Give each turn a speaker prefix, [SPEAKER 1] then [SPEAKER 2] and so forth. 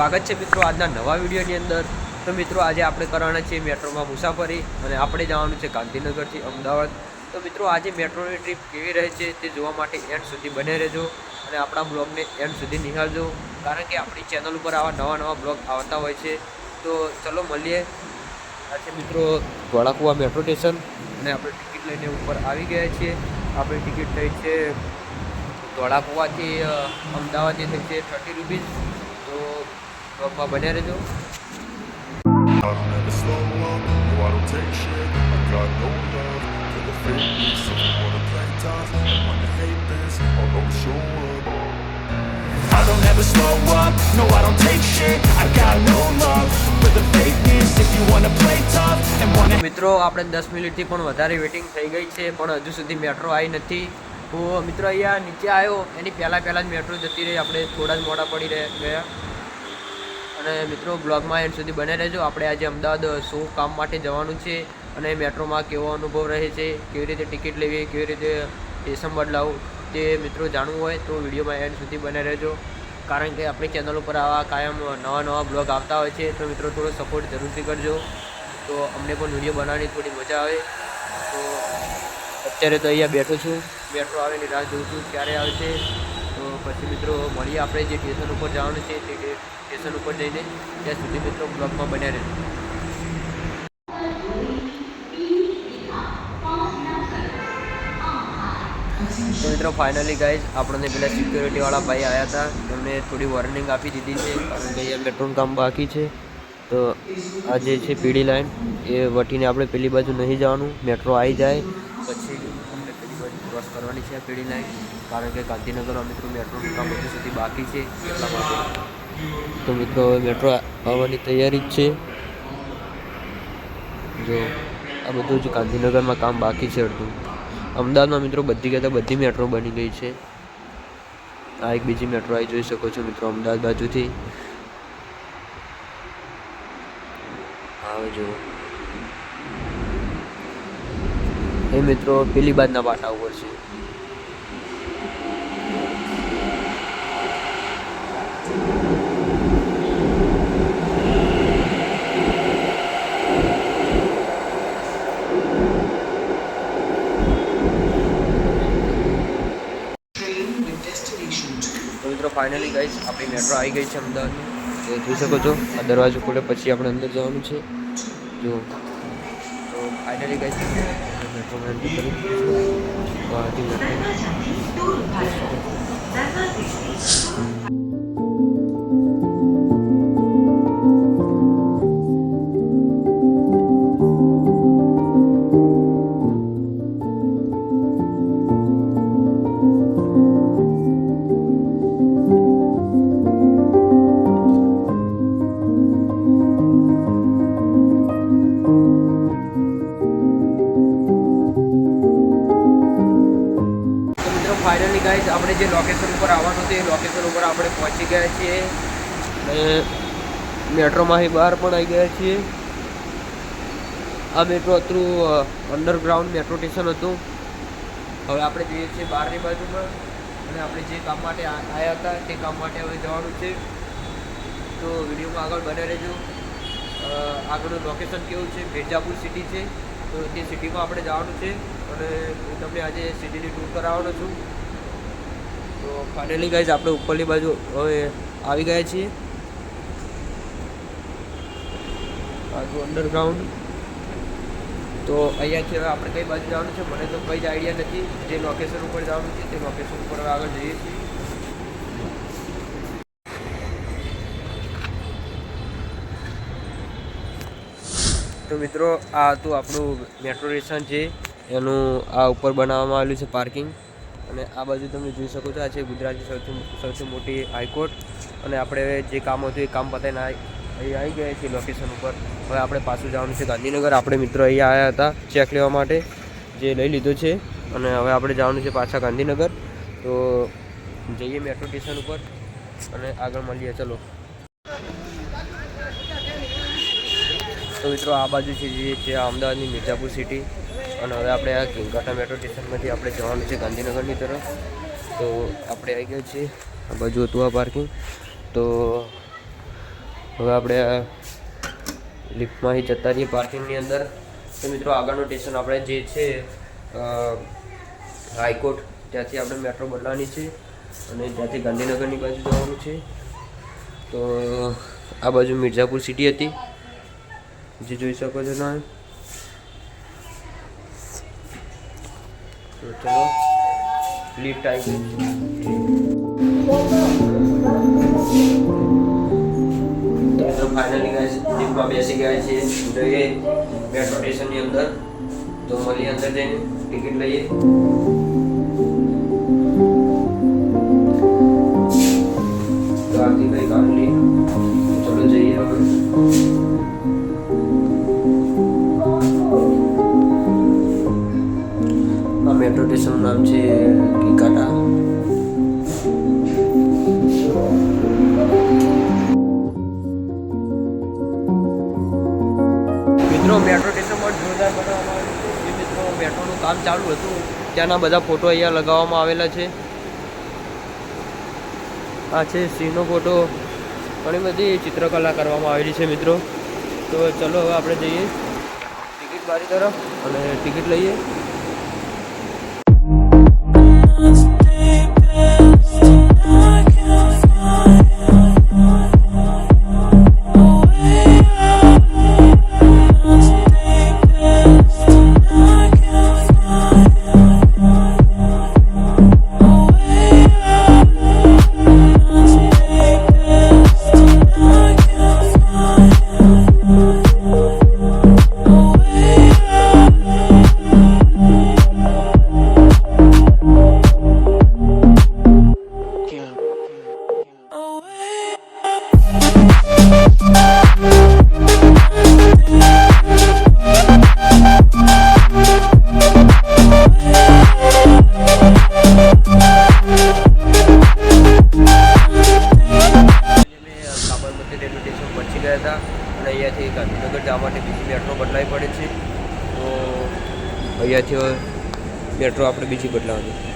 [SPEAKER 1] સ્વાગત છે મિત્રો આજના નવા વિડીયોની અંદર. તો મિત્રો આજે આપણે કરવાના છીએ મેટ્રોમાં મુસાફરી અને આપણે જવાનું છે ગાંધીનગરથી અમદાવાદ. તો મિત્રો આજે મેટ્રોની ટ્રીપ કેવી રહે છે તે જોવા માટે એન્ડ સુધી બને રહેજો અને આપણા બ્લોગને એન્ડ સુધી નિહાળજો. કારણ કે આપણી ચેનલ ઉપર આવા નવા નવા બ્લોગ આવતા હોય છે. તો ચલો મળીએ. આ છે મિત્રો ધોળાકુવા મેટ્રો સ્ટેશન અને આપણે ટિકિટ લઈને ઉપર આવી ગયા છીએ. આપણી ટિકિટ થઈ છે ધોળાકુવાથી અમદાવાદથી થઈ છે થર્ટી રૂપીઝ તો બ્લોગમાં બન્યા રહેજો
[SPEAKER 2] I don't ever slow up, no I don't take shit I got no love for the fakeness If you wanna play tough and wanna
[SPEAKER 1] મિત્રો આપણે દસ મિનિટથી પણ વધારે વેટિંગ થઈ ગઈ છે પણ હજુ સુધી મેટ્રો આવી નથી હું મિત્રો અહીંયા નીચે આવ્યો એની પહેલાં પહેલાં જ મેટ્રો જતી રહી આપણે થોડા જ મોડા પડી રહ્યા ગયા અને મિત્રો, બ્લોગમાં એન્ડ સુધી બને રહેજો. આપણે આજે અમદાવાદ શું કામ માટે જવાનું છે અને મેટ્રોમાં કેવો અનુભવ રહે છે, કેવી રીતે ટિકિટ લેવી, કેવી રીતે સ્ટેશન બદલાવું તે મિત્રો જાણવું હોય તો વિડીયોમાં એન્ડ સુધી બને રહેજો. કારણ કે આપણી ચેનલ ઉપર આવા કાયમ નવા નવા બ્લોગ આવતા હોય છે, તો મિત્રો થોડો સપોર્ટ જરૂરથી કરજો. તો અમને પણ વીડિયો બનાવવાની થોડી મજા આવે. તો અત્યારે તો અહીંયા બેઠો છું. મેટ્રો આવેની રાહ જોઉં છું, ક્યારે આવશે? તો પછી મિત્રો મળીએ આપણે જે સ્ટેશન ઉપર જવાનું છે તે સ્ટેશન ઉપર જઈને ત્યાં સુધી મિત્રો બ્લોગમાં બન્યા રહેશે તો મિત્રો ફાઇનલી ગાઈઝ આપણને પેલા સિક્યોરિટીવાળા ભાઈ આવ્યા હતા. એમને થોડી વોર્નિંગ આપી દીધી છે. કારણ કે અહીંયા મેટ્રોનું કામ બાકી છે. તો આ જે છે પીડી લાઈન, એ વટીને આપણે પેલી બાજુ નહીં જવાનું. મેટ્રો આવી જાય પછી આપણે પેલી બાજુ ક્રોસ કરવાની છે આ પીળી લાઈન કારણ કે ગાંધીનગરમાં મિત્રો મેટ્રો કામ હજુ સુધી બાકી છે. એટલા માટે તો મિત્રો હવે મેટ્રો આવવાની તૈયારી જ છે. જો આ બધું જ ગાંધીનગરમાં કામ બાકી છે અડધું. અમદાવાદમાં મિત્રો બધી કહેતા બધી મેટ્રો બની ગઈ છે. આ એક બીજી મેટ્રો આવી જોઈ શકો છો મિત્રો અમદાવાદ બાજુથી. આવે જો એ મિત્રો પેલી બાદના પાટા ઉપર છે. મિત્રો ફાઇનલી ગઈ આપણી મેટ્રો આવી ગઈ છે અમદાવાદની તો જોઈ શકો છો, આ દરવાજો ખોલે પછી આપણે અંદર જવાનું છે. જો. તો ફાઇનલી ગાઈસ મેટ્રોમાં એન્ટર કરી દીધું છે ગુવાહાટી મેટ્રો તો મિત્રો ફાઇનલી ગાઈઝ આપણે જે લોકેશન ઉપર આવવાનું હતું એ લોકેશન ઉપર આપણે પહોંચી ગયા છીએ. અને મેટ્રોમાંથી બહાર પણ આવી ગયા છીએ. આ મેટ્રો અત્રુ અંડરગ્રાઉન્ડ મેટ્રો સ્ટેશન હતું. હવે આપણે જઈએ છીએ બહારની બાજુમાં. અને આપણે જે કામ માટે આવ્યા હતા, તે કામ માટે હવે જવાનું છે. તો વિડીયોમાં આગળ બને રહેજો. આગળનું લોકેશન કેવું છે? મિર્જાપુર સિટી છે. તો તે સિટીમાં આપણે જવાનું છે. અને હું તમને આજે સિટીની ટૂર કરાવવાનો છું. તો ફાઇનલી ગાઈઝ આપણે ઉપરની બાજુ હવે આવી ગયા છીએ. બાજુ અંડરગ્રાઉન્ડ તો અહીંયાથી હવે આપણે કઈ બાજુ જવાનું છે? મને તો કંઈ જ આઈડિયા નથી જે લોકેશન ઉપર જવાનું છે તે લોકેશન ઉપર હવે આગળ જઈએ છીએ. તો મિત્રો, આ હતું આપણું મેટ્રો સ્ટેશન છે. એનું આ ઉપર બનાવવામાં આવેલું છે પાર્કિંગ. અને આ બાજુ તમે જોઈ શકો છો, આ છે ગુજરાતની સૌથી સૌથી મોટી હાઈકોર્ટ. અને આપણે જે કામ હતું એ કામ પતાવીને અહીં આવી ગયા છીએ લોકેશન ઉપર. હવે આપણે પાછું જવાનું છે ગાંધીનગર. આપણે મિત્રો અહીંયા આવ્યા હતા ચેક લેવા માટે, જે લઈ લીધો છે. અને હવે આપણે જવાનું છે પાછા ગાંધીનગર. તો જઈએ મેટ્રો સ્ટેશન ઉપર અને આગળ મળીએ. ચલો. તો મિત્રો આ બાજુ છે જે છે અમદાવાદની મિર્ઝાપુર સિટી અને હવે આપણે આ કિંકાટા મેટ્રો સ્ટેશનમાંથી આપણે જવાનું છે ગાંધીનગરની તરફ. તો આપણે આવી ગયા છીએ આ બાજુ હતું આ પાર્કિંગ તો હવે આપણે આ લિફ્ટમાંથી જતા રહીએ પાર્કિંગની અંદર. તો મિત્રો આગળનું સ્ટેશન આપણે જે છે હાઈકોર્ટ, ત્યાંથી આપણે મેટ્રો બદલાવાની છે અને ત્યાંથી ગાંધીનગરની બાજુ જવાનું છે. તો આ બાજુ મિર્ઝાપુર સિટી હતી. જે જોઈ શકો છો તમે તો ચલો લિફ્ટ આવી ગઈ તો ફાઇનલી ગાઈસ લિફ્ટમાં બેસી ગયા છીએ. જોઈએ મેટ્રો સ્ટેશનની અંદર. તો મળીએ અંદર જઈને ટિકિટ લઈએ. તો આથી કઈ કામ નહીં તો ચલો જઈએ હવે. મિત્રો મેટ્રો સ્ટેશનમાં જોરદાર બનાવવામાં જે મિત્રો મેટ્રોનું કામ ચાલુ હતું, ત્યાંના બધા ફોટો અહીંયા લગાવવામાં આવેલા છે. આ છે સિંહનો ફોટો ઘણી બધી ચિત્રકલા કરવામાં આવેલી છે મિત્રો. તો ચલો હવે આપણે જઈએ. ટિકિટ બારી તરફ અને ટિકિટ લઈએ. અહીંયાથી મેટ્રો આપણે બીજી બદલાવાની